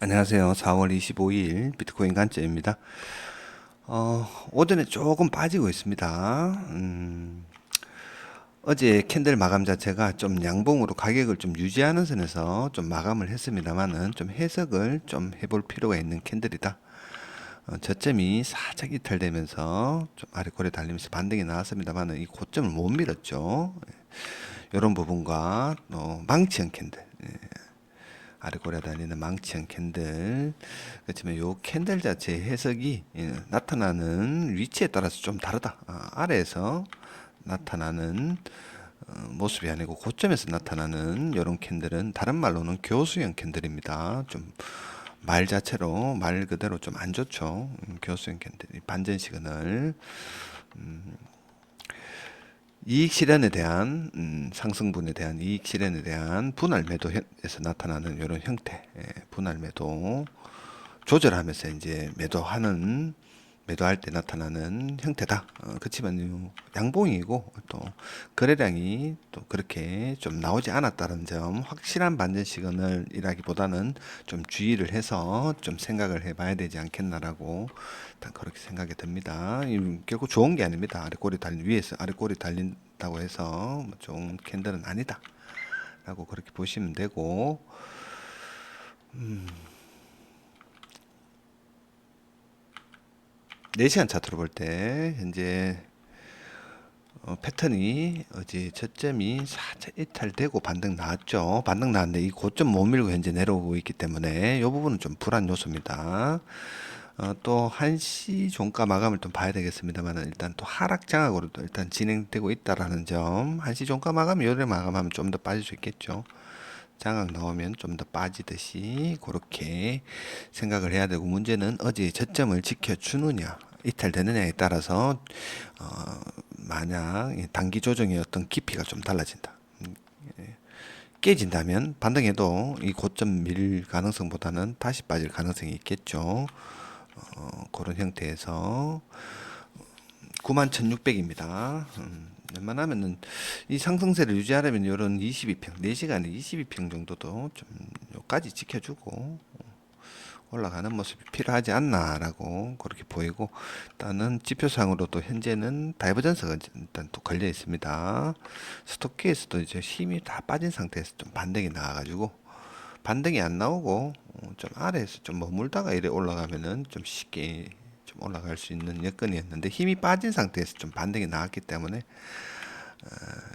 안녕하세요. 4월 25일 비트코인 관점입니다. 어, 오전에 조금 빠지고 있습니다. 음, 어제 캔들 마감 자체가 좀 양봉으로 가격을 좀 유지하는 선에서 좀 마감을 했습니다만은 좀 해석을 좀 해볼 필요가 있는 캔들이다. 어, 저점이 살짝 이탈되면서 좀 아래 꼬리 달리면서 반등이 나왔습니다만은 이 고점을 못 밀었죠. 이런 부분과 또 망치형 캔들. 예. 아래 꼬리에 달리는 망치형 캔들 그렇지만 요 캔들 자체의 해석이 예, 나타나는 위치에 따라서 좀 다르다. 아, 아래에서 나타나는 어, 모습이 아니고 고점에서 나타나는 이런 캔들은 다른 말로는 교수형 캔들입니다. 좀 말 자체로 말 그대로 좀 안 좋죠. 음, 교수형 캔들 반전 시그널 이익 실현에 대한 음, 상승분에 대한 이익 실현에 대한 분할 매도에서 나타나는 이런 형태 예, 분할 매도 조절하면서 이제 매도하는 매도할 때 나타나는 형태다. 어, 그렇지만 양봉이고 또 거래량이 또 그렇게 좀 나오지 않았다는 점 확실한 반전 시그널이라기보다는 좀 주의를 해서 좀 생각을 해봐야 되지 않겠나라고 일단 그렇게 생각이 듭니다. 이 결국 좋은 게 아닙니다. 아래 꼬리 달린 위에서 아래 꼬리 달린다고 해서 뭐 좋은 캔들은 아니다 라고 그렇게 보시면 되고. 음. 4시간 차트로 볼 때 현재 어, 패턴이 어제 저점이 살짝 이탈되고 반등 나왔죠. 반등 나왔는데 이 고점 못 밀고 현재 내려오고 있기 때문에 이 부분은 좀 불안 요소입니다. 어, 또 1시 종가 마감을 좀 봐야 되겠습니다만 일단 또 하락 장악으로 또 일단 진행되고 있다라는 점 1시 종가 마감 요래 마감하면 좀 더 빠질 수 있겠죠. 장악 나오면 좀 더 빠지듯이 그렇게 생각을 해야 되고 문제는 어제 저점을 지켜주느냐 이탈되느냐에 따라서 어, 만약 이 단기 조정의 어떤 깊이가 좀 달라진다. 음, 예. 깨진다면 반등해도 이 고점 밀 가능성보다는 다시 빠질 가능성이 있겠죠. 어, 그런 형태에서 91,600입니다. 음, 웬만하면은 이 상승세를 유지하려면 이런 22평, 4시간에 22평 정도도 좀 요까지 지켜주고 어, 올라가는 모습이 필요하지 않나라고 그렇게 보이고 일단은 지표상으로도 현재는 다이버전스가 일단 또 걸려 있습니다. 스토키에서도 이제 힘이 다 빠진 상태에서 좀 반등이 나와가지고 반등이 안 나오고 어, 좀 아래에서 좀 머물다가 이래 올라가면은 좀 쉽게 좀 올라갈 수 있는 여건이었는데 힘이 빠진 상태에서 좀 반등이 나왔기 때문에 어,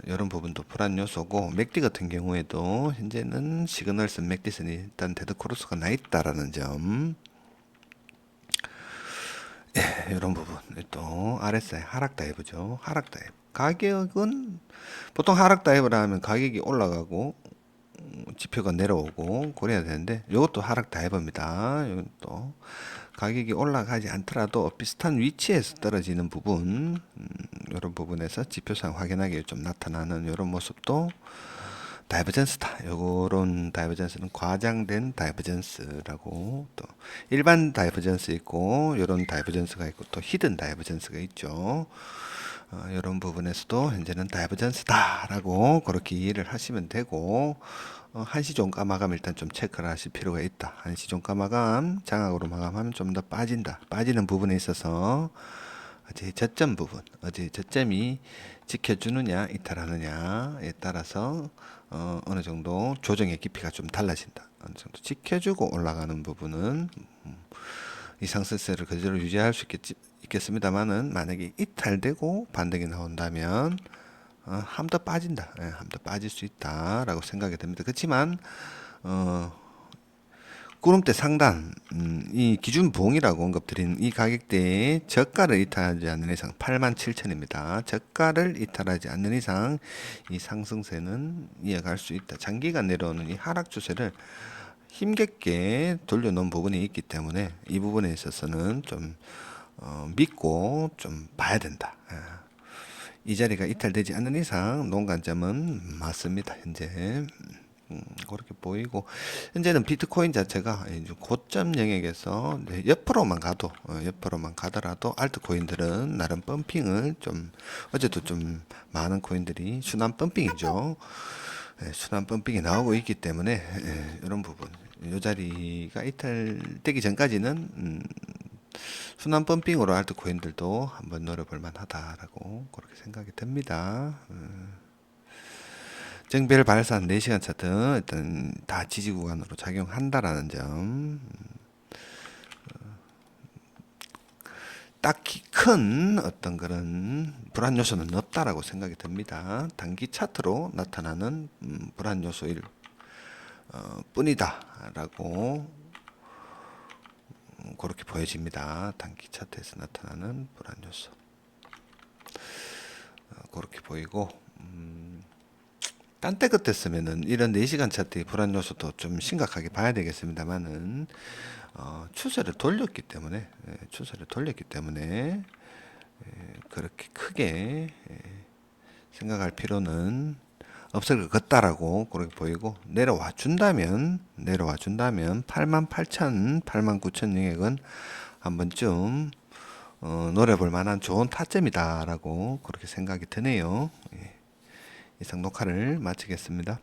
이런 부분도 불안 요소고 맥디 같은 경우에도 현재는 시그널선 맥디선이 일단 데드 크로스가 나 있다라는 점. 예, 이런 부분 또 RSI 하락 다이브죠. 하락 다이브. 가격은 보통 하락 다이브라 하면 가격이 올라가고 음, 지표가 내려오고 그래야 되는데 이것도 하락 다이버입니다. 이것도 가격이 올라가지 않더라도 비슷한 위치에서 떨어지는 부분 음, 이런 부분에서 지표상 확인하기 좀 나타나는 이런 모습도 다이버전스다. 요런 다이버전스는 과장된 다이버전스라고 또 일반 다이버전스 있고 요런 다이버전스가 있고 또 히든 다이버전스가 있죠. 어, 이런 부분에서도 현재는 다이버전스다라고 그렇게 이해를 하시면 되고 어, 한시 종가 마감 일단 좀 체크를 하실 필요가 있다. 한시 종가 마감 장악으로 마감하면 좀 더 빠진다. 빠지는 부분에 있어서 어제 저점 부분, 어제 저점이 지켜주느냐 이탈하느냐에 따라서 어, 어느 정도 조정의 깊이가 좀 달라진다. 어느 정도 지켜주고 올라가는 부분은 음, 이 상승세를 그대로 유지할 수 있겠지, 있겠습니다만은 만약에 이탈되고 반등이 나온다면 어, 함더 빠진다. 예, 함더 빠질 수 있다라고 생각이 됩니다. 그렇지만 어, 구름대 상단 음, 이 기준 봉이라고 언급드린 이 가격대에 저가를 이탈하지 않는 이상 87,000입니다. 저가를 이탈하지 않는 이상 이 상승세는 이어갈 수 있다. 장기간 내려오는 이 하락 추세를 힘겹게 돌려놓은 부분이 있기 때문에 이 부분에 있어서는 좀 어, 믿고 좀 봐야 된다. 예. 이 자리가 이탈되지 않는 이상 농관점은 맞습니다. 현재 음, 그렇게 보이고 현재는 비트코인 자체가 고점 영역에서 네, 옆으로만 가도 어, 옆으로만 가더라도 알트코인들은 나름 펌핑을 좀 어제도 좀 많은 코인들이 순환 펌핑이죠. 예, 순환 펌핑이 나오고 있기 때문에 예, 이런 부분 요 자리가 이탈되기 전까지는 음, 순환 펌핑으로 알트 코인들도 한번 노려볼 만하다라고 그렇게 생각이 듭니다. 음. 정별 발산 4시간 차트 일단 다 지지 구간으로 작용한다라는 점. 딱히 큰 어떤 그런 불안 요소는 없다라고 생각이 듭니다. 단기 차트로 나타나는 음, 불안 요소일 어, 뿐이다라고 음, 그렇게 보여집니다. 단기 차트에서 나타나는 불안 요소 어, 그렇게 보이고 음, 딴때 같았으면은 이런 4시간 차트의 불안 요소도 좀 심각하게 봐야 되겠습니다만은 어, 추세를 돌렸기 때문에 예, 추세를 돌렸기 때문에 예, 그렇게 크게 예, 생각할 필요는 없을 것 같다라고 그렇게 보이고 내려와 준다면 내려와 준다면 8만 8천 8만 9천 영역은 한 번쯤 어, 노려볼 만한 좋은 타점이다라고 그렇게 생각이 드네요. 예. 이상 녹화를 마치겠습니다.